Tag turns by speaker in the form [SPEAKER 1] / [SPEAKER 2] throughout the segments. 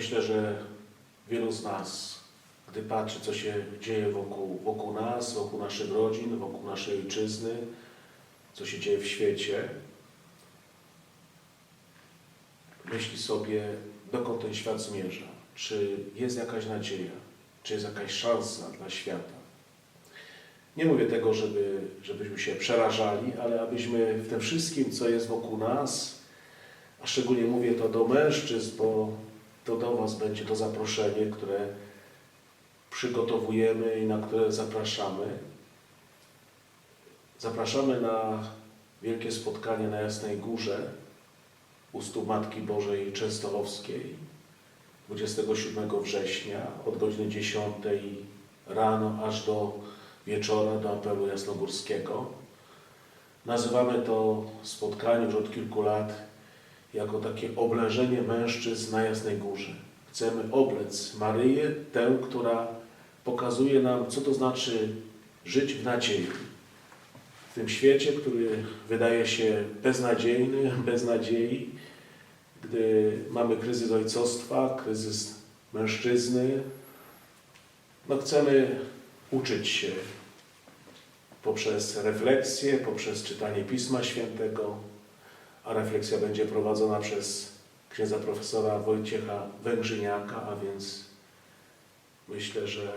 [SPEAKER 1] Myślę, że wielu z nas, gdy patrzy, co się dzieje wokół, wokół nas, wokół naszych rodzin, wokół naszej ojczyzny, co się dzieje w świecie, myśli sobie, dokąd ten świat zmierza. Czy jest jakaś nadzieja? Czy jest jakaś szansa dla świata? Nie mówię tego, żeby, żebyśmy się przerażali, ale abyśmy w tym wszystkim, co jest wokół nas, a szczególnie mówię to do mężczyzn, bo to do Was będzie to zaproszenie, które przygotowujemy i na które zapraszamy. Zapraszamy na wielkie spotkanie na Jasnej Górze u stóp Matki Bożej Częstochowskiej 27 września od godziny 10 rano aż do wieczora, do apelu jasnogórskiego. Nazywamy to spotkanie już od kilku lat jako takie oblężenie mężczyzn na Jasnej Górze. Chcemy oblec Maryję, tę, która pokazuje nam, co to znaczy żyć w nadziei. W tym świecie, który wydaje się beznadziejny, bez nadziei, gdy mamy kryzys ojcostwa, kryzys mężczyzny, no chcemy uczyć się poprzez refleksję, poprzez czytanie Pisma Świętego, a refleksja będzie prowadzona przez księdza profesora Wojciecha Węgrzyniaka, a więc myślę, że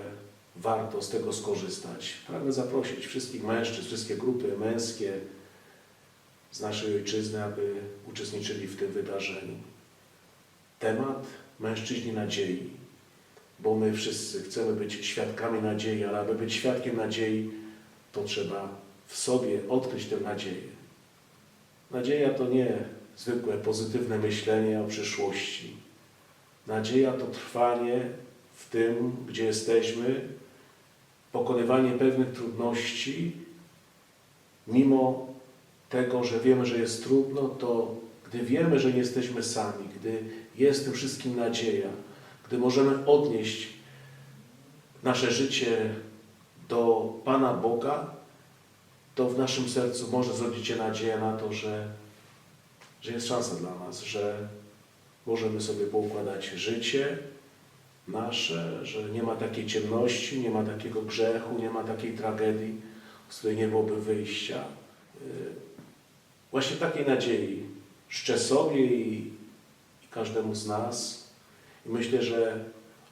[SPEAKER 1] warto z tego skorzystać. Pragnę zaprosić wszystkich mężczyzn, wszystkie grupy męskie z naszej ojczyzny, aby uczestniczyli w tym wydarzeniu. Temat mężczyźni nadziei, bo my wszyscy chcemy być świadkami nadziei, ale aby być świadkiem nadziei, to trzeba w sobie odkryć tę nadzieję. Nadzieja to nie zwykłe pozytywne myślenie o przyszłości. Nadzieja to trwanie w tym, gdzie jesteśmy, pokonywanie pewnych trudności, mimo tego, że wiemy, że jest trudno, to gdy wiemy, że nie jesteśmy sami, gdy jest tym wszystkim nadzieja, gdy możemy odnieść nasze życie do Pana Boga, to w naszym sercu może zrodzić się nadzieja na to, że, że jest szansa dla nas, że możemy sobie poukładać życie nasze, że nie ma takiej ciemności, nie ma takiego grzechu, nie ma takiej tragedii, z której nie byłoby wyjścia. Yy, Właśnie takiej nadziei życzę sobie i każdemu z nas. I myślę, że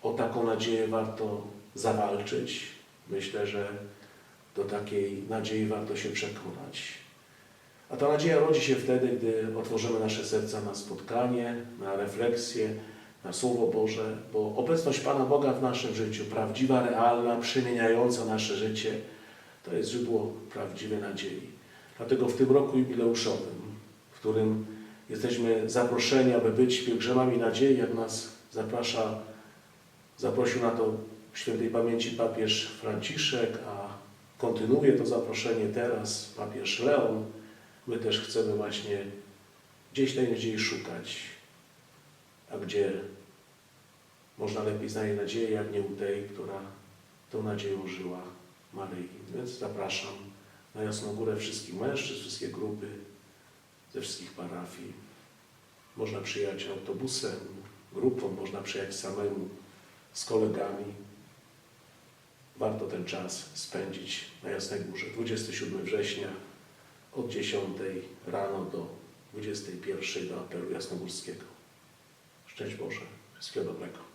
[SPEAKER 1] o taką nadzieję warto zawalczyć. Myślę, że do takiej nadziei warto się przekonać. A ta nadzieja rodzi się wtedy, gdy otworzymy nasze serca na spotkanie, na refleksję, na Słowo Boże, bo obecność Pana Boga w naszym życiu, prawdziwa, realna, przemieniająca nasze życie, to jest źródło prawdziwej nadziei. Dlatego w tym roku jubileuszowym, w którym jesteśmy zaproszeni, aby być pielgrzymami nadziei, jak nas zaprasza, zaprosił na to świętej pamięci papież Franciszek, a kontynuuje to zaproszenie teraz papież Leon. My też chcemy właśnie gdzieś nadziei szukać, a gdzie można lepiej znaleźć nadzieję, jak nie u tej, która tą nadzieją żyła Maryi. Więc zapraszam na Jasną Górę wszystkich mężczyzn, wszystkie grupy ze wszystkich parafii. Można przyjechać autobusem, grupą, można przyjechać samemu, z kolegami. Warto ten czas spędzić na Jasnej Górze. 27 września od 10 rano do 21 do apelu jasnogórskiego. Szczęść Boże. Wszystkiego dobrego.